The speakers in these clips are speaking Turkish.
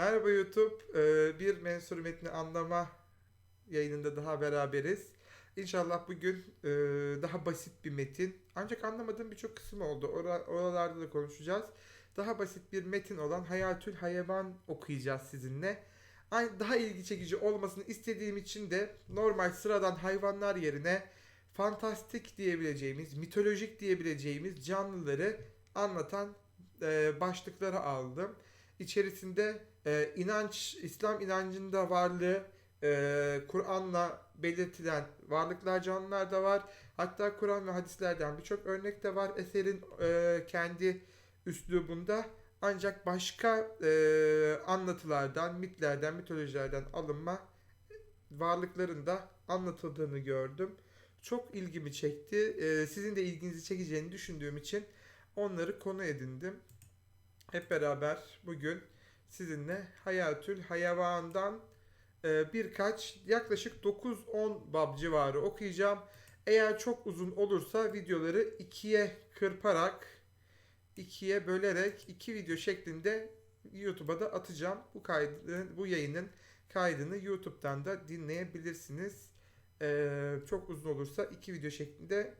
Merhaba YouTube. Ee, Bir mensur metni anlama yayınında daha beraberiz. İnşallah bugün e, daha basit bir metin. Ancak anlamadığım birçok kısım oldu. Ora- Oralarda da konuşacağız. Daha basit bir metin olan Hayatül Hayvan okuyacağız sizinle. Daha ilgi çekici olmasını istediğim için de normal sıradan hayvanlar yerine fantastik diyebileceğimiz, mitolojik diyebileceğimiz canlıları anlatan e, başlıkları aldım. İçerisinde e, inanç, İslam inancında varlığı e, Kur'an'la belirtilen varlıklar, canlılar da var. Hatta Kur'an ve hadislerden birçok örnek de var eserin e, kendi üslubunda. Ancak başka e, anlatılardan, mitlerden, mitolojilerden alınma varlıkların da anlatıldığını gördüm. Çok ilgimi çekti. E, sizin de ilginizi çekeceğini düşündüğüm için onları konu edindim. Hep beraber bugün sizinle Hayatül Hayvan'dan e, birkaç yaklaşık 9-10 bab civarı okuyacağım. Eğer çok uzun olursa videoları ikiye kırparak, ikiye bölerek iki video şeklinde YouTube'a da atacağım. Bu kaydın, bu yayının kaydını YouTube'dan da dinleyebilirsiniz. E, çok uzun olursa iki video şeklinde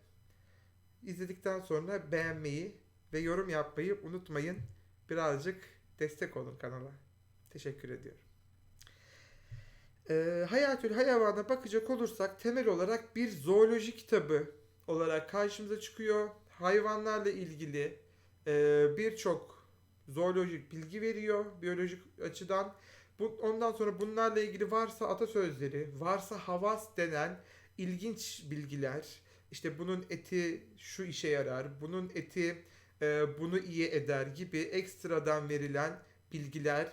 izledikten sonra beğenmeyi ve yorum yapmayı unutmayın. Birazcık destek olun kanala. Teşekkür ediyorum. Ee, Hayatül Hayvan'a bakacak olursak temel olarak bir zooloji kitabı olarak karşımıza çıkıyor. Hayvanlarla ilgili e, birçok zoolojik bilgi veriyor biyolojik açıdan. Bu, ondan sonra bunlarla ilgili varsa atasözleri, varsa havas denen ilginç bilgiler. İşte bunun eti şu işe yarar, bunun eti e, bunu iyi eder gibi ekstradan verilen bilgiler,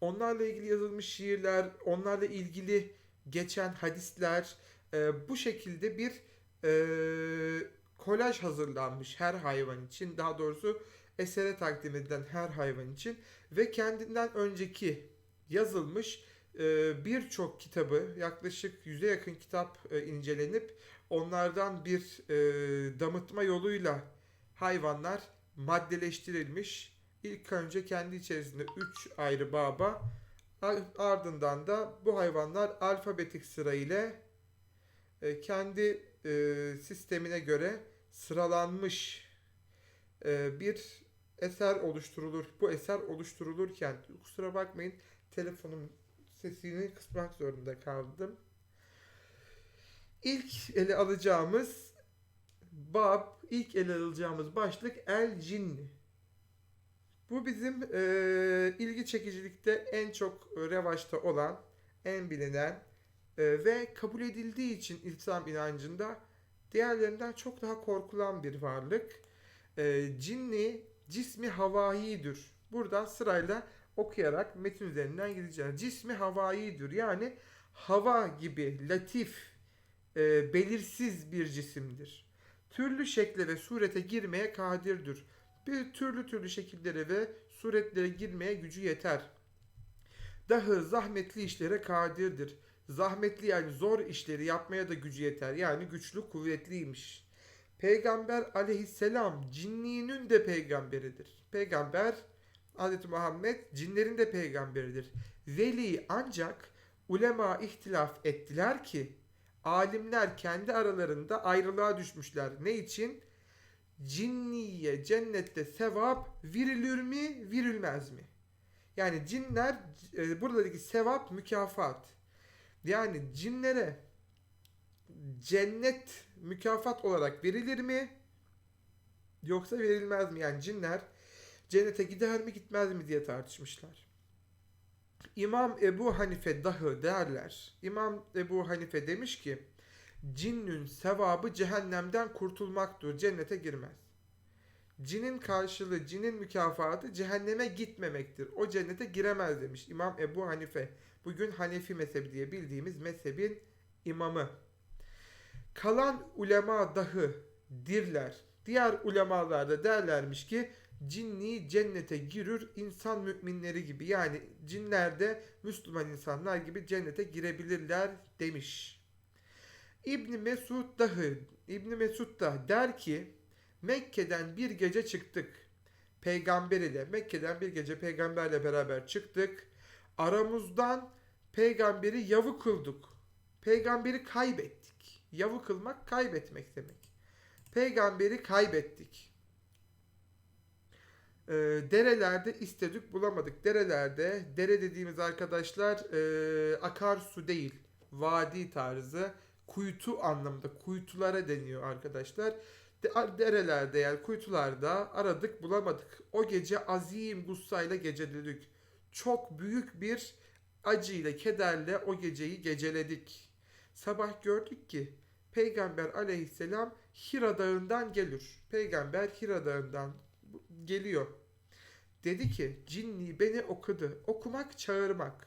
onlarla ilgili yazılmış şiirler, onlarla ilgili geçen hadisler, e, bu şekilde bir e, kolaj hazırlanmış her hayvan için, daha doğrusu esere takdim edilen her hayvan için ve kendinden önceki yazılmış e, birçok kitabı, yaklaşık yüze yakın kitap e, incelenip onlardan bir e, damıtma yoluyla hayvanlar maddeleştirilmiş. İlk önce kendi içerisinde 3 ayrı baba ar- ardından da bu hayvanlar alfabetik sıra ile e, kendi e, sistemine göre sıralanmış e, bir eser oluşturulur. Bu eser oluşturulurken kusura bakmayın telefonum sesini kısmak zorunda kaldım. İlk ele alacağımız bab, ilk ele alacağımız başlık El Cinni. Bu bizim e, ilgi çekicilikte en çok revaçta olan, en bilinen e, ve kabul edildiği için İslam inancında diğerlerinden çok daha korkulan bir varlık. E, cinni cismi havaidir. Buradan sırayla okuyarak metin üzerinden gideceğiz. Cismi havaidir yani hava gibi latif, e, belirsiz bir cisimdir. Türlü şekle ve surete girmeye kadirdir. Bir türlü türlü şekillere ve suretlere girmeye gücü yeter. Dahi zahmetli işlere kadirdir. Zahmetli yani zor işleri yapmaya da gücü yeter. Yani güçlü kuvvetliymiş. Peygamber aleyhisselam cinliğinin de peygamberidir. Peygamber Hz. Muhammed cinlerin de peygamberidir. Veli ancak ulema ihtilaf ettiler ki alimler kendi aralarında ayrılığa düşmüşler. Ne için? Cinniye cennette sevap verilir mi, verilmez mi? Yani cinler e, buradaki sevap mükafat. Yani cinlere cennet mükafat olarak verilir mi? Yoksa verilmez mi? Yani cinler cennete gider mi gitmez mi diye tartışmışlar. İmam Ebu Hanife dahi derler. İmam Ebu Hanife demiş ki cinnün sevabı cehennemden kurtulmaktır. Cennete girmez. Cinin karşılığı, cinin mükafatı cehenneme gitmemektir. O cennete giremez demiş İmam Ebu Hanife. Bugün Hanefi mezhebi diye bildiğimiz mezhebin imamı. Kalan ulema dahi dirler. Diğer ulemalar da derlermiş ki cinni cennete girir insan müminleri gibi. Yani cinler de Müslüman insanlar gibi cennete girebilirler demiş. İbn Mesud dahi İbn Mesud da der ki Mekke'den bir gece çıktık. peygamber ile Mekke'den bir gece peygamberle beraber çıktık. Aramızdan peygamberi yavu kıldık. Peygamberi kaybettik. Yavu kılmak kaybetmek demek. Peygamberi kaybettik. Ee, derelerde istedik bulamadık. Derelerde, dere dediğimiz arkadaşlar e, akarsu değil, vadi tarzı, kuytu anlamında, kuytulara deniyor arkadaşlar. De- derelerde yani kuytularda aradık bulamadık. O gece azim gussayla geceledik. Çok büyük bir acıyla, kederle o geceyi geceledik. Sabah gördük ki Peygamber aleyhisselam Hira dağından gelir. Peygamber Hira dağından geliyor. Dedi ki cinni beni okudu. Okumak çağırmak.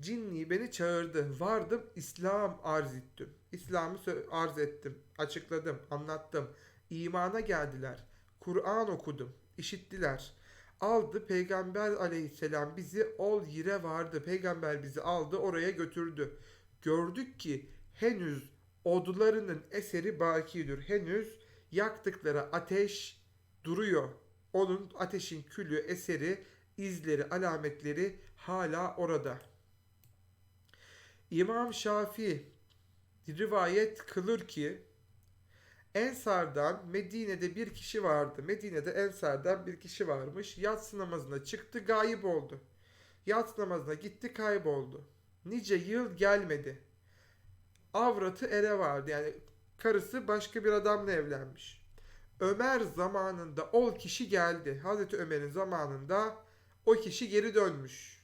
Cinni beni çağırdı. Vardım İslam arz ettim. İslam'ı arz ettim. Açıkladım, anlattım. İmana geldiler. Kur'an okudum. işittiler. Aldı Peygamber aleyhisselam bizi ol yere vardı. Peygamber bizi aldı oraya götürdü. Gördük ki henüz odlarının eseri bakidir. Henüz yaktıkları ateş duruyor. Onun ateşin külü, eseri, izleri, alametleri hala orada. İmam Şafii rivayet kılır ki Ensar'dan Medine'de bir kişi vardı. Medine'de Ensar'dan bir kişi varmış. Yatsı namazına çıktı, gayip oldu. Yatsı namazına gitti, kayboldu. Nice yıl gelmedi. Avratı ere vardı. Yani karısı başka bir adamla evlenmiş. Ömer zamanında o kişi geldi. Hazreti Ömer'in zamanında o kişi geri dönmüş.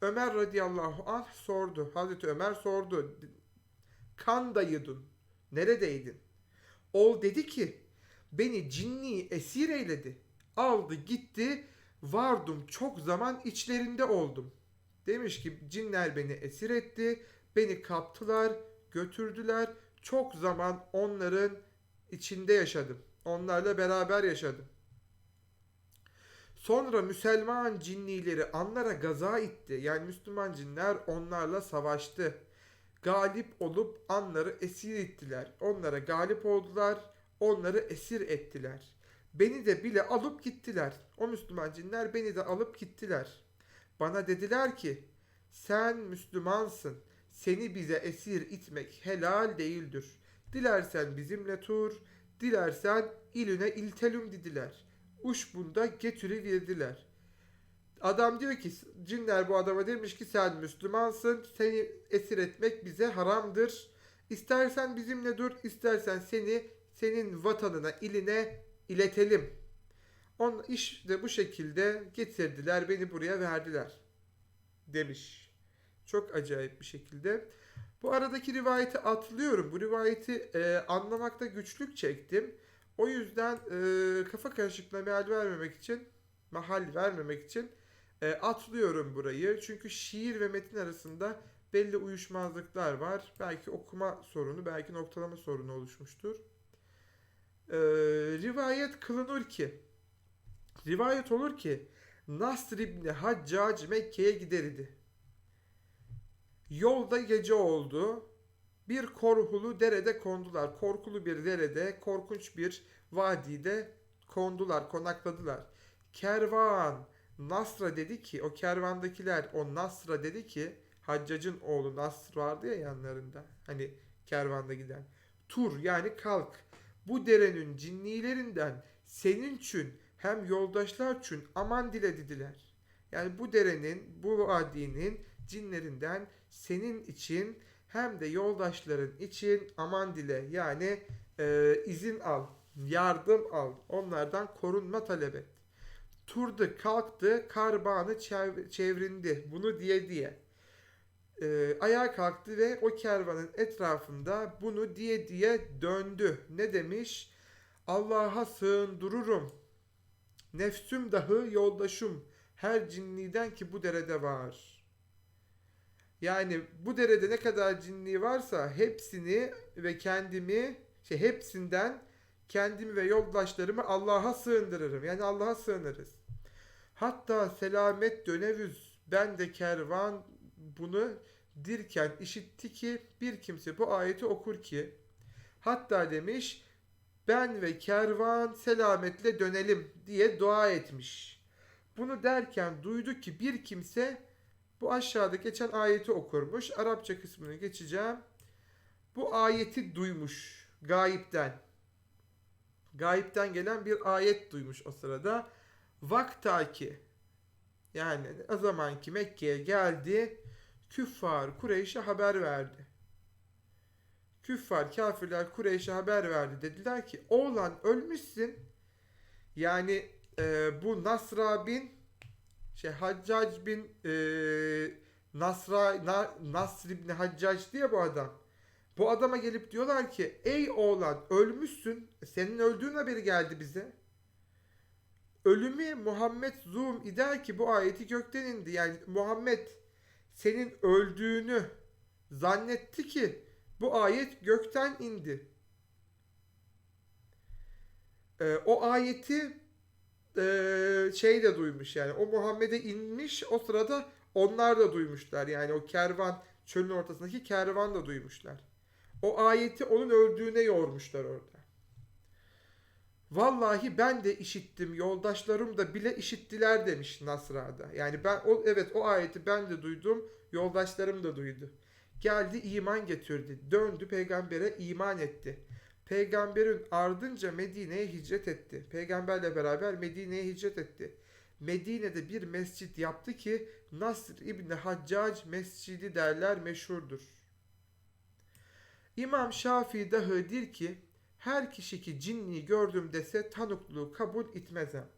Ömer radıyallahu anh sordu. Hazreti Ömer sordu. Kan dayıdın. Neredeydin? Ol dedi ki beni cinni esir eyledi. Aldı gitti vardım çok zaman içlerinde oldum. Demiş ki cinler beni esir etti. Beni kaptılar götürdüler. Çok zaman onların içinde yaşadım. Onlarla beraber yaşadım. Sonra Müslüman cinnileri anlara gaza itti. Yani Müslüman cinler onlarla savaştı. Galip olup anları esir ettiler. Onlara galip oldular. Onları esir ettiler. Beni de bile alıp gittiler. O Müslüman cinler beni de alıp gittiler. Bana dediler ki sen Müslümansın. Seni bize esir itmek helal değildir. Dilersen bizimle tur, dilersen iline iltelüm dediler. Uş bunda getiri verdiler. Adam diyor ki cinler bu adama demiş ki sen Müslümansın. Seni esir etmek bize haramdır. İstersen bizimle dur, istersen seni senin vatanına, iline iletelim. On işte bu şekilde getirdiler, beni buraya verdiler demiş. Çok acayip bir şekilde. Bu aradaki rivayeti atlıyorum. Bu rivayeti e, anlamakta güçlük çektim. O yüzden e, kafa karışıklığına meal vermemek için, mahal vermemek için e, atlıyorum burayı. Çünkü şiir ve metin arasında belli uyuşmazlıklar var. Belki okuma sorunu, belki noktalama sorunu oluşmuştur. E, rivayet kılınır ki, rivayet olur ki Nasr İbni Haccac Mekke'ye giderdi. Yolda gece oldu. Bir korkulu derede kondular. Korkulu bir derede, korkunç bir vadide kondular, konakladılar. Kervan Nasra dedi ki, o kervandakiler o Nasra dedi ki, Haccac'ın oğlu Nasr vardı ya yanlarında. Hani kervanda giden. Tur yani kalk. Bu derenin cinnilerinden senin için hem yoldaşlar için aman dile dediler. Yani bu derenin, bu vadinin cinlerinden senin için hem de yoldaşların için aman dile yani e, izin al, yardım al, onlardan korunma talep et. Turdu kalktı, karbanı çev- çevrindi bunu diye diye. E, ayağa kalktı ve o kervanın etrafında bunu diye diye döndü. Ne demiş? Allah'a sığındırırım. Nefsüm dahi yoldaşım. Her cinniden ki bu derede var. Yani bu derede ne kadar cinni varsa hepsini ve kendimi şey hepsinden kendimi ve yoldaşlarımı Allah'a sığındırırım. Yani Allah'a sığınırız. Hatta selamet dönevüz ben de kervan bunu dirken işitti ki bir kimse bu ayeti okur ki hatta demiş ben ve kervan selametle dönelim diye dua etmiş. Bunu derken duydu ki bir kimse bu aşağıda geçen ayeti okurmuş. Arapça kısmını geçeceğim. Bu ayeti duymuş gayipten. Gayipten gelen bir ayet duymuş o sırada. Vaktaki yani o zamanki Mekke'ye geldi. Küffar Kureyş'e haber verdi. Küffar kafirler Kureyş'e haber verdi. Dediler ki oğlan ölmüşsün. Yani e, bu Nasra bin şey Haccac bin e, Nasra Na, Nasr ibn Haccac diye bu adam. Bu adama gelip diyorlar ki ey oğlan ölmüşsün. Senin öldüğün haberi geldi bize. Ölümü Muhammed Zoom eder ki bu ayeti gökten indi. Yani Muhammed senin öldüğünü zannetti ki bu ayet gökten indi. Ee, o ayeti e, şey de duymuş yani o Muhammed'e inmiş o sırada onlar da duymuşlar yani o kervan çölün ortasındaki kervan da duymuşlar. O ayeti onun öldüğüne yormuşlar orada. Vallahi ben de işittim, yoldaşlarım da bile işittiler demiş Nasra'da. Yani ben o evet o ayeti ben de duydum, yoldaşlarım da duydu. Geldi iman getirdi, döndü peygambere iman etti. Peygamberin ardınca Medine'ye hicret etti. Peygamberle beraber Medine'ye hicret etti. Medine'de bir mescit yaptı ki Nasr İbni Haccac Mescidi derler meşhurdur. İmam Şafii dahi der ki her kişi ki cinni gördüm dese tanıklığı kabul etmezem.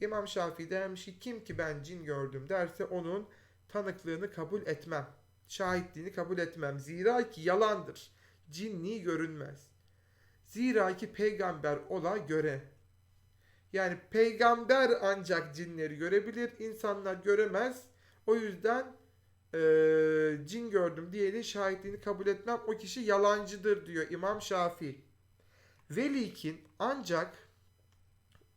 İmam Şafii demiş ki kim ki ben cin gördüm derse onun tanıklığını kabul etmem. Şahitliğini kabul etmem. Zira ki yalandır. Cinni görünmez. Zira ki peygamber ola göre. Yani peygamber ancak cinleri görebilir. insanlar göremez. O yüzden eee, cin gördüm diyenin şahitliğini kabul etmem. O kişi yalancıdır diyor İmam Şafii. Velikin ancak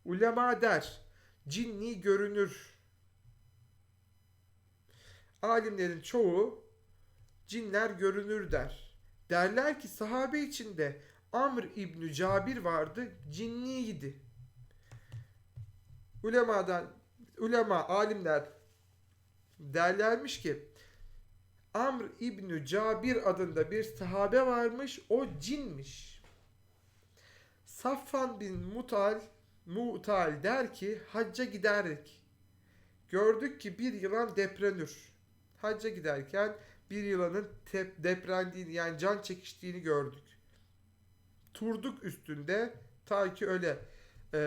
ulema der cinni görünür. Alimlerin çoğu cinler görünür der. Derler ki sahabe içinde Amr İbni Cabir vardı cinniydi. Ulemadan ulema alimler derlermiş ki Amr İbni Cabir adında bir sahabe varmış o cinmiş. Safvan bin Mutal Mutal der ki hacca giderdik. Gördük ki bir yılan deprenür. Hacca giderken bir yılanın tep, deprendiğini yani can çekiştiğini gördük. Turduk üstünde ta ki öyle e,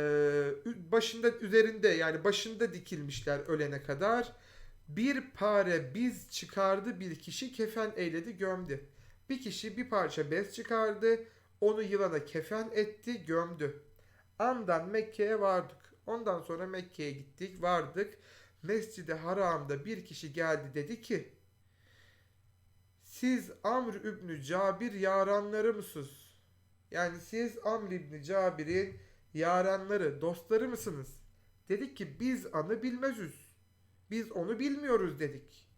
başında üzerinde yani başında dikilmişler ölene kadar. Bir pare biz çıkardı bir kişi kefen eyledi gömdü. Bir kişi bir parça bez çıkardı onu yılana kefen etti gömdü. Andan Mekke'ye vardık. Ondan sonra Mekke'ye gittik vardık. Mescid-i Haram'da bir kişi geldi dedi ki siz Amr İbni Cabir yaranları mısınız? Yani siz Amr İbni Cabir'in yaranları, dostları mısınız? Dedik ki biz anı bilmezüz. Biz onu bilmiyoruz dedik.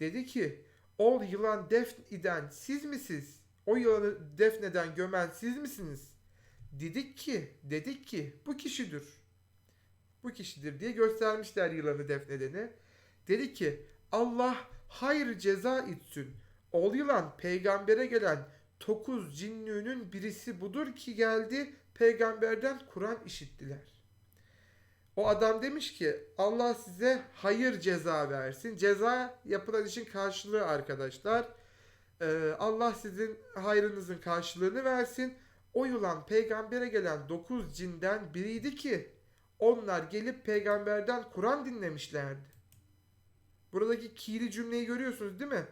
Dedi ki ol yılan defn eden siz misiniz? O yılanı defneden gömen siz misiniz? Dedik ki, dedik ki bu kişidir. Bu kişidir diye göstermişler yılanı defnedeni. Dedi ki Allah hayır ceza etsin. Ol yılan peygambere gelen dokuz cinnünün birisi budur ki geldi peygamberden Kur'an işittiler. O adam demiş ki Allah size hayır ceza versin. Ceza yapılan işin karşılığı arkadaşlar. Ee, Allah sizin hayrınızın karşılığını versin. O yılan peygambere gelen dokuz cinden biriydi ki onlar gelip peygamberden Kur'an dinlemişlerdi. Buradaki kiri cümleyi görüyorsunuz değil mi?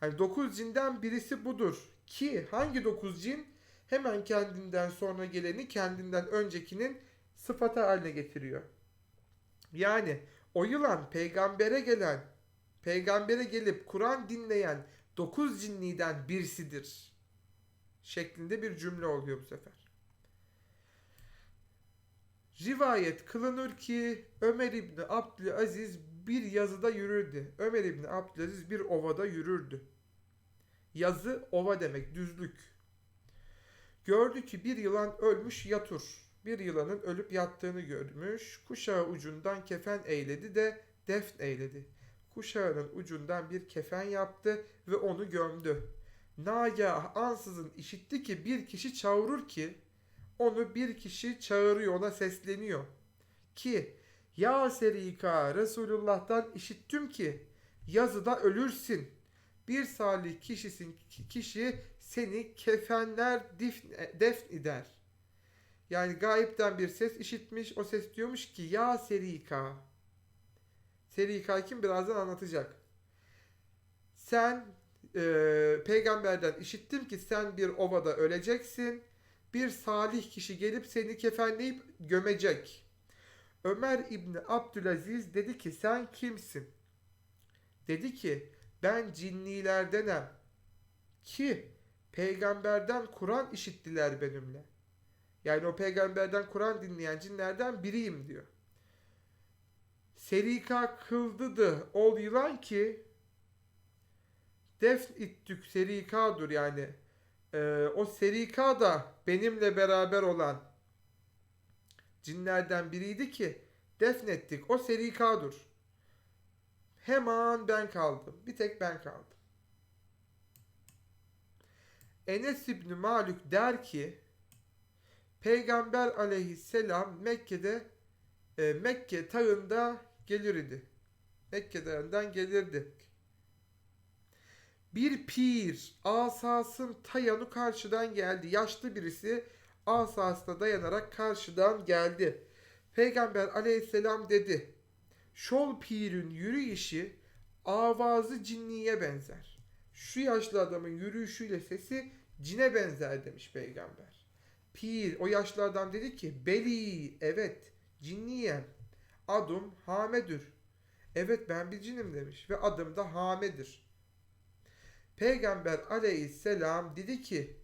Hani dokuz cinden birisi budur. Ki hangi dokuz cin? Hemen kendinden sonra geleni kendinden öncekinin sıfatı haline getiriyor. Yani o yılan peygambere gelen, peygambere gelip Kur'an dinleyen dokuz cinniden birisidir. Şeklinde bir cümle oluyor bu sefer. Rivayet kılınır ki Ömer İbni Abdülaziz bir yazıda yürürdü. Ömer İbni Abdülaziz bir ovada yürürdü. Yazı ova demek, düzlük. Gördü ki bir yılan ölmüş yatur. Bir yılanın ölüp yattığını görmüş. Kuşağı ucundan kefen eyledi de defn eyledi. Kuşağının ucundan bir kefen yaptı ve onu gömdü. Nagah ansızın işitti ki bir kişi çağırır ki onu bir kişi çağırıyor ona sesleniyor. Ki ya Serika Resulullah'tan işittim ki yazıda ölürsün. Bir salih kişisin kişi seni kefenler difn, defn eder. Yani gayipten bir ses işitmiş. O ses diyormuş ki ya Serika. Serika kim birazdan anlatacak. Sen e, peygamberden işittim ki sen bir ovada öleceksin. Bir salih kişi gelip seni kefenleyip gömecek. Ömer İbni Abdülaziz dedi ki sen kimsin? Dedi ki ben cinnilerdenem ki peygamberden Kur'an işittiler benimle. Yani o peygamberden Kur'an dinleyen cinlerden biriyim diyor. Serika kıldıdı ol yılan ki defn ittük serikadur yani e, o serika da benimle beraber olan cinlerden biriydi ki defnettik o serikadur. Hemen ben kaldım. Bir tek ben kaldım. Enes İbni Malük der ki Peygamber aleyhisselam Mekke'de e, Mekke tağında gelir idi. Mekke tağından gelirdi. Bir pir asasın tayanı karşıdan geldi. Yaşlı birisi asasına dayanarak karşıdan geldi. Peygamber aleyhisselam dedi. Şol pirin yürüyüşü avazı cinniye benzer. Şu yaşlı adamın yürüyüşüyle sesi cine benzer demiş peygamber. Pir o yaşlı adam dedi ki beli evet cinniyem adım Hame'dür. Evet ben bir cinim demiş ve adım da Hame'dir. Peygamber aleyhisselam dedi ki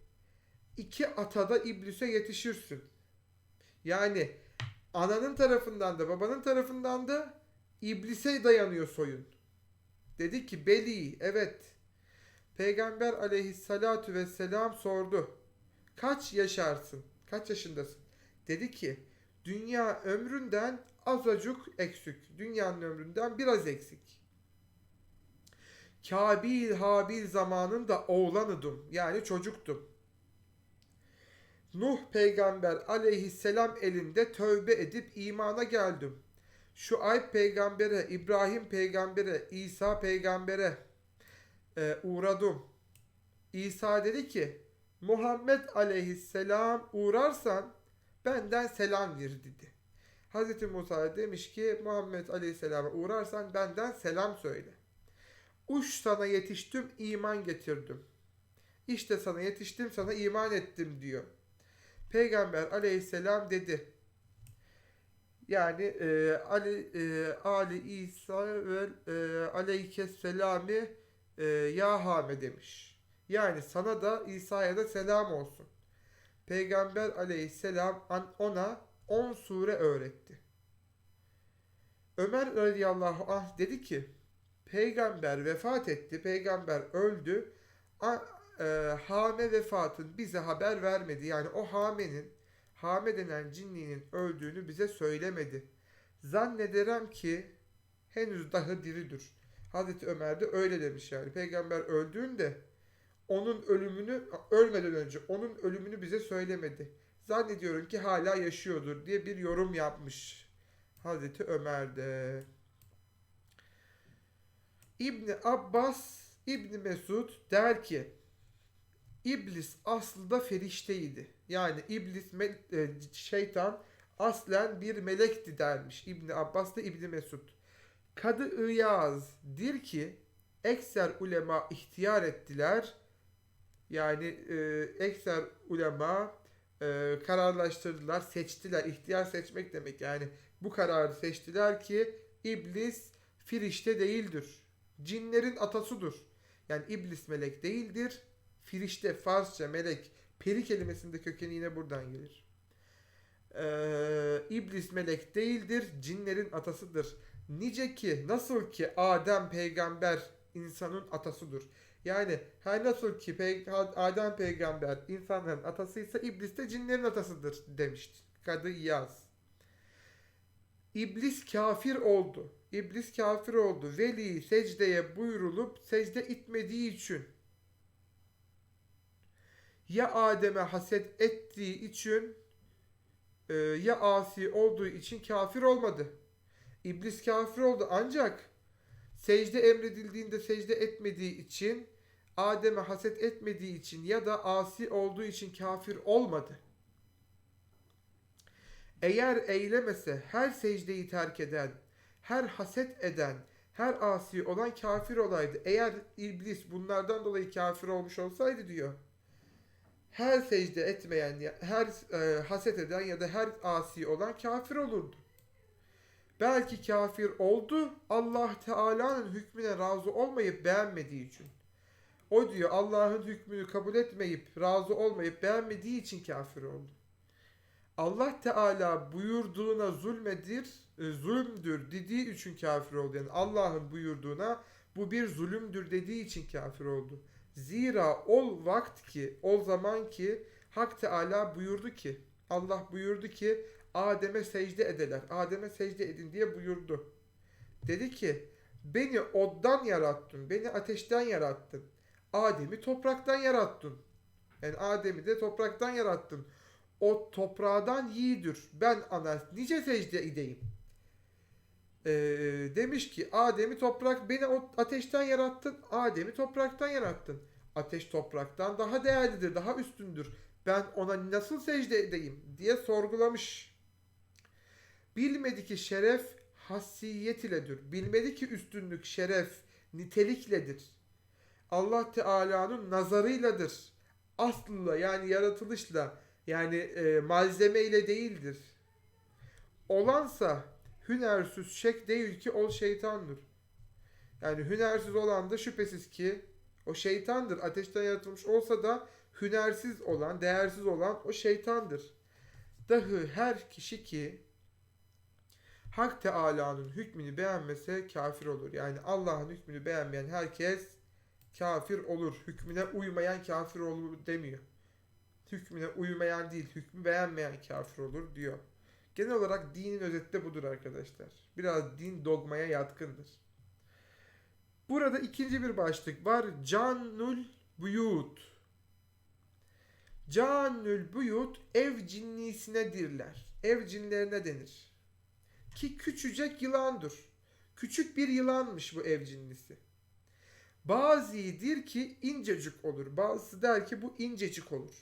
iki atada iblise yetişirsin. Yani ananın tarafından da babanın tarafından da iblise dayanıyor soyun. Dedi ki beli evet. Peygamber aleyhissalatu vesselam sordu. Kaç yaşarsın? Kaç yaşındasın? Dedi ki dünya ömründen azacık eksik. Dünyanın ömründen biraz eksik. Kabil Habil zamanında oğlanıdım. Yani çocuktum. Nuh peygamber aleyhisselam elinde tövbe edip imana geldim. Şuayb peygambere, İbrahim peygambere, İsa peygambere e, uğradım. İsa dedi ki Muhammed aleyhisselam uğrarsan benden selam ver dedi. Hazreti Musa demiş ki Muhammed aleyhisselama uğrarsan benden selam söyle. Uç sana yetiştim iman getirdim. İşte sana yetiştim sana iman ettim diyor. Peygamber aleyhisselam dedi. Yani e, Ali e, Ali İsa ve e, aleyhisselami e, ya demiş. Yani sana da İsa'ya da selam olsun. Peygamber aleyhisselam ona 10 sure öğretti. Ömer radıyallahu anh dedi ki Peygamber vefat etti, peygamber öldü. A, e, hame vefatın bize haber vermedi. Yani o hamenin, hame denen cinliğinin öldüğünü bize söylemedi. Zannederim ki henüz daha diridir. Hazreti Ömer de öyle demiş yani. Peygamber öldüğünde onun ölümünü ölmeden önce onun ölümünü bize söylemedi. Zannediyorum ki hala yaşıyordur diye bir yorum yapmış Hazreti Ömer de. İbni Abbas İbni Mesud der ki İblis aslında ferişteydi. Yani iblis e, şeytan aslen bir melekti dermiş İbni Abbas da İbni Mesud. Kadı İyaz dir ki ekser ulema ihtiyar ettiler. Yani e, ekser ulema e, kararlaştırdılar, seçtiler. İhtiyar seçmek demek yani bu kararı seçtiler ki iblis firişte değildir. Cinlerin atasıdır. Yani iblis melek değildir. Firişte Farsça melek peri kelimesinde kökeni yine buradan gelir. Ee, iblis melek değildir. Cinlerin atasıdır. Nice ki nasıl ki Adem peygamber insanın atasıdır. Yani her nasıl ki pey- Adem peygamber insanların atasıysa iblis de cinlerin atasıdır demişti. Kadı İyaz. İblis kafir oldu. İblis kafir oldu. Veli secdeye buyrulup secde itmediği için ya Adem'e haset ettiği için e, ya asi olduğu için kafir olmadı. İblis kafir oldu ancak secde emredildiğinde secde etmediği için Adem'e haset etmediği için ya da asi olduğu için kafir olmadı. Eğer eylemese her secdeyi terk eden, her haset eden, her asi olan kafir olaydı. Eğer iblis bunlardan dolayı kafir olmuş olsaydı diyor. Her secde etmeyen, her e, haset eden ya da her asi olan kafir olurdu. Belki kafir oldu Allah Teala'nın hükmüne razı olmayıp beğenmediği için. O diyor Allah'ın hükmünü kabul etmeyip razı olmayıp beğenmediği için kafir oldu. Allah Teala buyurduğuna zulmedir, e, zulümdür dediği için kafir oldu. Yani Allah'ın buyurduğuna bu bir zulümdür dediği için kafir oldu. Zira ol vakt ki, o zaman ki Hak Teala buyurdu ki, Allah buyurdu ki Adem'e secde edeler. Adem'e secde edin diye buyurdu. Dedi ki beni oddan yarattın, beni ateşten yarattın. Adem'i topraktan yarattın. Yani Adem'i de topraktan yarattın. O toprağdan yiğidir. Ben ana nice secde edeyim. Ee, demiş ki Adem'i toprak beni ateşten yarattın. Adem'i topraktan yarattın. Ateş topraktan daha değerlidir, daha üstündür. Ben ona nasıl secde edeyim diye sorgulamış. Bilmedi ki şeref hasiyet iledir. Bilmedi ki üstünlük şeref nitelikledir. Allah Teala'nın nazarıyladır. Aslıyla yani yaratılışla yani e, malzeme ile değildir. Olansa hünersiz şek değil ki ol şeytandır. Yani hünersiz olan da şüphesiz ki o şeytandır. Ateşten yaratılmış olsa da hünersiz olan, değersiz olan o şeytandır. Dahi her kişi ki Hak Teala'nın hükmünü beğenmese kafir olur. Yani Allah'ın hükmünü beğenmeyen herkes kafir olur. Hükmüne uymayan kafir olur demiyor. Hükmüne uymayan değil, hükmü beğenmeyen kafir olur diyor. Genel olarak dinin özeti de budur arkadaşlar. Biraz din dogmaya yatkındır. Burada ikinci bir başlık var. Canul buyut. Canül buyut ev cinnisine dirler. Ev cinlerine denir. Ki küçücek yılandır. Küçük bir yılanmış bu ev cinnisi. Bazıdır ki incecik olur. Bazısı der ki bu incecik olur.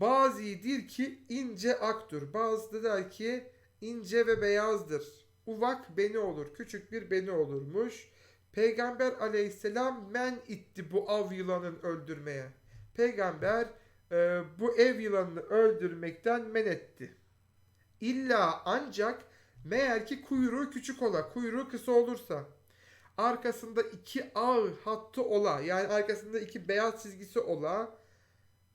Bazıdır ki ince aktır. Bazısı da der ki ince ve beyazdır. Uvak beni olur. Küçük bir beni olurmuş. Peygamber aleyhisselam men itti bu av yılanın öldürmeye. Peygamber e, bu ev yılanını öldürmekten men etti. İlla ancak meğer ki kuyruğu küçük ola, kuyruğu kısa olursa, arkasında iki ağ hattı ola, yani arkasında iki beyaz çizgisi ola,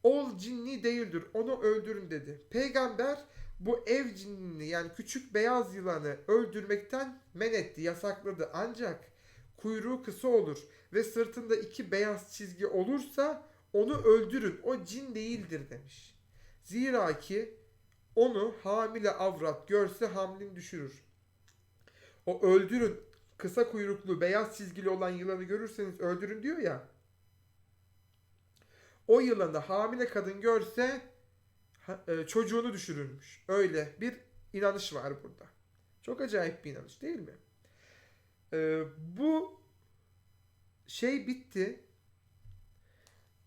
ol cinni değildir, onu öldürün dedi. Peygamber bu ev cinnini yani küçük beyaz yılanı öldürmekten men etti, yasakladı. Ancak kuyruğu kısa olur ve sırtında iki beyaz çizgi olursa onu öldürün, o cin değildir demiş. Zira ki onu hamile avrat görse hamlin düşürür. O öldürün kısa kuyruklu beyaz çizgili olan yılanı görürseniz öldürün diyor ya. O yılanı hamile kadın görse e, çocuğunu düşürürmüş. Öyle bir inanış var burada. Çok acayip bir inanış değil mi? E, bu şey bitti.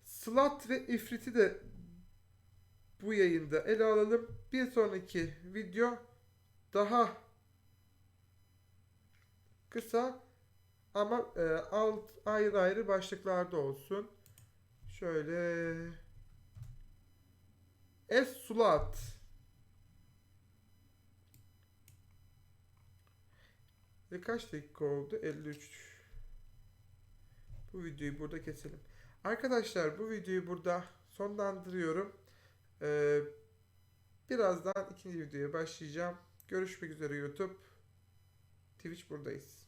Slat ve ifriti de bu yayında ele alalım. Bir sonraki video daha kısa ama e, alt ayrı ayrı başlıklarda olsun. Şöyle Es Sulat Ve kaç dakika oldu? 53 Bu videoyu burada keselim. Arkadaşlar bu videoyu burada sonlandırıyorum. Ee, birazdan ikinci videoya başlayacağım. Görüşmek üzere YouTube. Twitch buradayız.